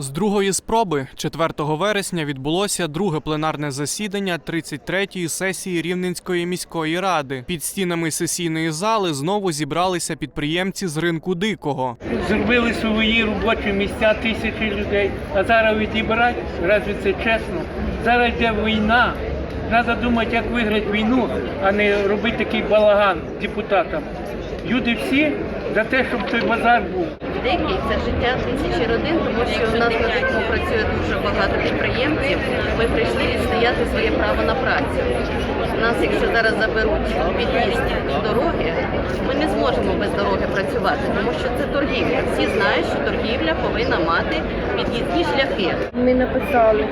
З другої спроби 4 вересня відбулося друге пленарне засідання 33-ї сесії Рівненської міської ради. Під стінами сесійної зали знову зібралися підприємці з ринку дикого. Зробили свої робочі місця тисячі людей, а зараз відібрати, разве це чесно? Зараз йде війна. Треба думати, як виграти війну, а не робити такий балаган депутатам. Люди всі за те, щоб той базар був. Дикий це життя тисячі родин, тому що в нас на дикому працює дуже багато підприємців. Ми прийшли відстояти своє право на працю. Нас, якщо зараз заберуть під'їзд дороги, ми не зможемо без дороги працювати, тому що це торгівля. Всі знають, що торгівля повинна мати під'їзні шляхи. Ми написали.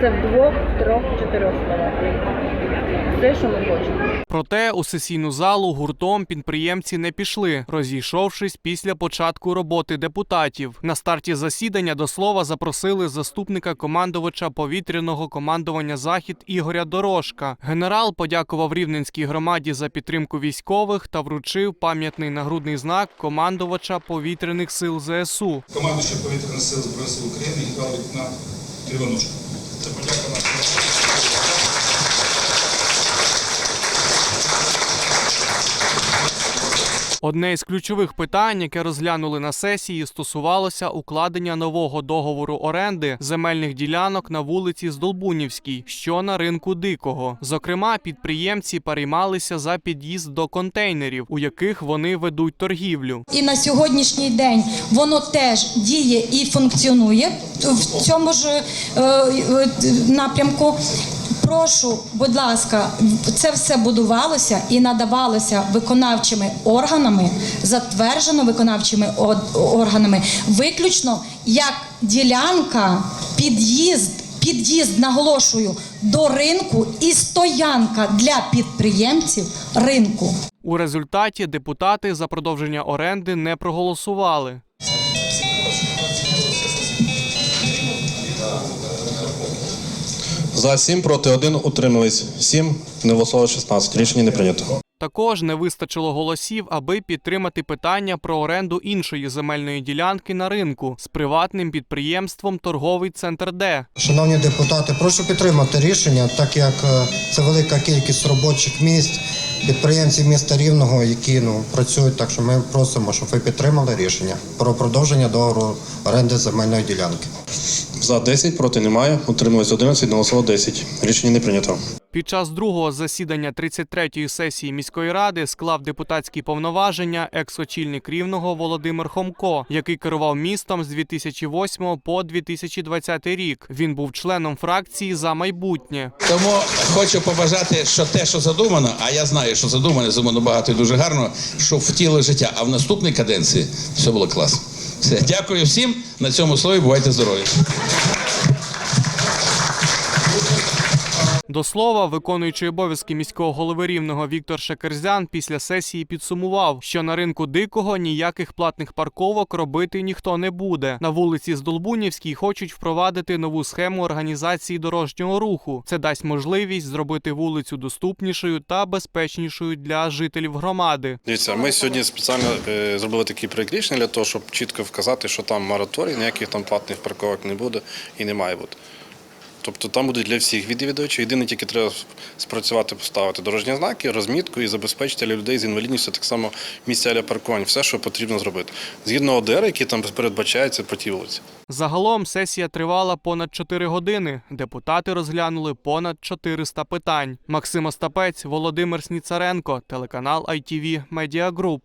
Це в двох, трьох, чотирьох словах. Все, що ми хочемо. Проте у сесійну залу гуртом підприємці не пішли, розійшовшись після початку роботи депутатів. На старті засідання до слова запросили заступника командувача повітряного командування Захід Ігоря Дорошка. Генерал подякував рівненській громаді за підтримку військових та вручив пам'ятний нагрудний знак командувача повітряних сил ЗСУ. командуюча повітряних сил Збройних сил України Генерал лейтенант Кривонучко. Це подяка Одне із ключових питань, яке розглянули на сесії, стосувалося укладення нового договору оренди земельних ділянок на вулиці Здолбунівській, що на ринку Дикого. Зокрема, підприємці переймалися за під'їзд до контейнерів, у яких вони ведуть торгівлю. І на сьогоднішній день воно теж діє і функціонує в цьому ж е, е, напрямку. Прошу, будь ласка, це все будувалося і надавалося виконавчими органами, затверджено виконавчими органами, виключно як ділянка, під'їзд, під'їзд, наголошую, до ринку і стоянка для підприємців ринку. У результаті депутати за продовження оренди не проголосували. За 7 проти 1 утримались 7, не голосувало 16. Рішення не прийнято. Також не вистачило голосів, аби підтримати питання про оренду іншої земельної ділянки на ринку з приватним підприємством Торговий центр Д. Шановні депутати, прошу підтримати рішення, так як е, це велика кількість робочих місць, підприємців міста Рівного, які ну працюють. Так що ми просимо, щоб ви підтримали рішення про продовження договору оренди земельної ділянки. За 10 проти немає, утримались 11, не голосувало 10. Рішення не прийнято. Під час другого засідання 33-ї сесії міської ради склав депутатські повноваження екс-очільник рівного Володимир Хомко, який керував містом з 2008 по 2020 рік. Він був членом фракції за майбутнє. Тому хочу побажати, що те, що задумано, а я знаю, що задумано, задумано багато і дуже гарно, щоб втілили життя. А в наступній каденції все було класно. Все, дякую всім. На цьому слові бувайте здорові. До слова, виконуючий обов'язки міського голови рівного Віктор Шекерзян після сесії підсумував, що на ринку дикого ніяких платних парковок робити ніхто не буде. На вулиці Здолбунівській хочуть впровадити нову схему організації дорожнього руху. Це дасть можливість зробити вулицю доступнішою та безпечнішою для жителів громади. Дивіться, ми сьогодні спеціально е, зробили такий проєкт рішення для того, щоб чітко вказати, що там мораторій, ніяких там платних парковок не буде і не має бути. Тобто там будуть для всіх відвідувачів. Єдине тільки треба спрацювати, поставити дорожні знаки, розмітку і забезпечити для людей з інвалідністю так само місця для паркувань, все, що потрібно зробити. Згідно ОДР, які там передбачаються по тій вулиці. Загалом сесія тривала понад 4 години. Депутати розглянули понад 400 питань. Максим Остапець, Володимир Сніцаренко, телеканал ITV Media Group.